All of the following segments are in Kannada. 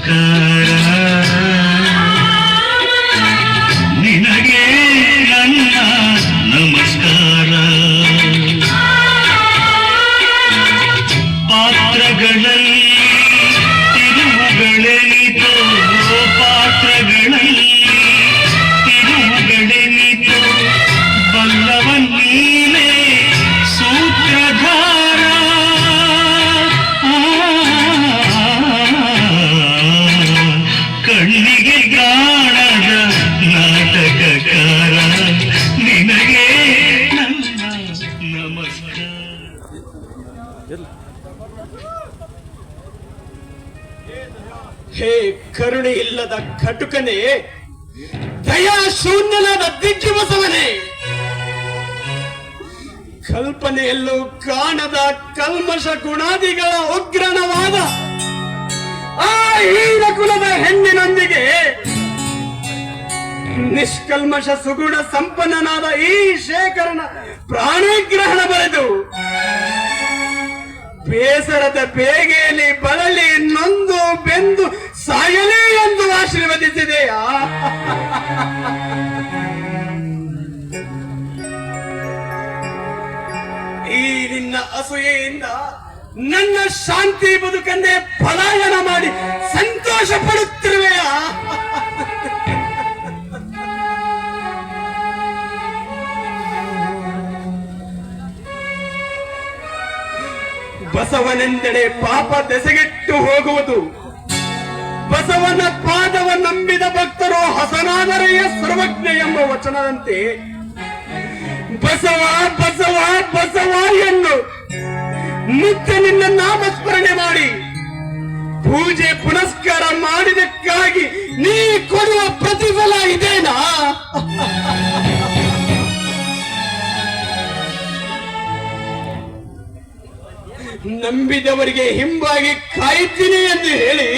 ನಮಸ್ಕಾರ. ನಿನಗೆ ನನ್ನ ನಮಸ್ಕಾರ. ಪಾತ್ರಗಳಲ್ಲಿ ಕಣ್ಣಿಗೆ ನಾಟಕಕಾರ, ನಿನಗೆ ನಮಸ್ಕಾರ. ಹೇ ಕರುಣೆ ಇಲ್ಲದ ಕಟುಕನೇ ದಯಾ ಶೂನ್ಯನಾದ ದಿಗ್ಗಿಬಸವನೇ ಕಲ್ಪನೆಯಲ್ಲೂ ಕಾಣದ ಕಲ್ಮಶ ಗುಣಾದಿಗಳ ಉಗ್ರಣವಾದ ನಿಷ್ಕಲ್ಮಶ ಸುಗುಣ ಸಂಪನ್ನನಾದ ಈ ಶೇಖರನ ಪ್ರಾಣಿಗ್ರಹಣ ಬರೆದು ಬೇಸರದ ಬೇಗೆಯಲ್ಲಿ ಬಳಲಿ ನೊಂದು ಬೆಂದು ಸಾಯಲಿ ಎಂದು ಆಶೀರ್ವದಿಸಿದೆಯಾ? ಈ ನಿನ್ನ ಅಸೂಯೆಯಿಂದ ನನ್ನ ಶಾಂತಿ ಬದುಕಂದೇ ಪಲಾಯನ ಮಾಡಿ ಸಂತೋಷ ಪಡುತ್ತಿರುವೆಯಾ ಬಸವನೆಂದೆಡೆ ಪಾಪ ದೆಸೆಗೆಟ್ಟು ಹೋಗುವುದು. ಬಸವನ ಪಾದವ ನಂಬಿದ ಭಕ್ತರು ಹಸನಾದರೆಯ ಸರ್ವಜ್ಞ ಎಂಬ ವಚನದಂತೆ, ಬಸವ ಬಸವ ಬಸವ ಎಂದು ನಿತ್ಯ ನಿನ್ನ ನಾಮಸ್ಮರಣೆ ಮಾಡಿ, ಪೂಜೆ ಪುನಸ್ಕಾರ ಮಾಡಿದಕ್ಕಾಗಿ ನೀ ಕೊಡುವ ಪ್ರತಿಫಲ ಇದೇನಾ? ನಂಬಿದವರಿಗೆ ಹಿಂಬಾಗಿ ಕಾಯ್ತೀನಿ ಎಂದು ಹೇಳಿ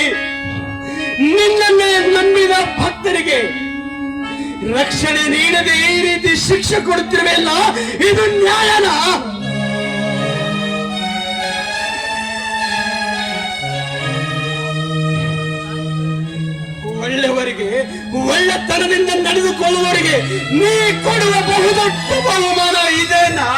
ನಿನ್ನನ್ನೇ ನಂಬಿದ ಭಕ್ತರಿಗೆ ರಕ್ಷಣೆ ನೀಡದೆ ಈ ರೀತಿ ಶಿಕ್ಷೆ ಕೊಡುತ್ತಿರುವೆಲ್ಲ ಇದು ನ್ಯಾಯನ? ಒಳ್ಳೆಯವರಿಗೆ, ಒಳ್ಳೆತನದಿಂದ ನಡೆದುಕೊಳ್ಳುವವರಿಗೆ ನೀ ಕೊಡುವ ಬಹುದೊಡ್ಡ ಬಹುಮಾನ ಇದೇನಾ?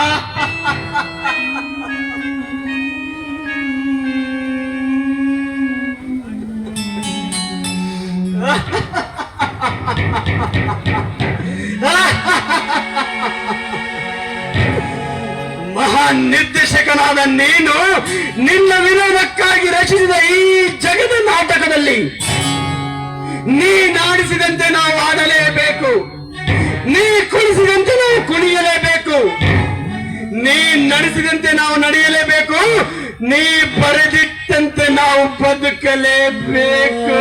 ಮಹಾನ್ ನಿರ್ದೇಶಕನಾದ ನೀನು ನಿನ್ನ ವಿರೋಧಕ್ಕಾಗಿ ರಚಿಸಿದ ಈ ಜಗದ ನಾಟಕದಲ್ಲಿ ನೀ ನಾಡಿಸಿದಂತೆ ನಾವು ಆಡಲೇಬೇಕು. ನೀ ಕುಣಿಸಿದಂತೆ ನಾವು ಕುಣಿಯಲೇಬೇಕು. ನೀ ನಡೆಸಿದಂತೆ ನಾವು ನಡೆಯಲೇಬೇಕು. ನೀ ಬರೆದಿಟ್ಟಂತೆ ನಾವು ಬದುಕಲೇಬೇಕು.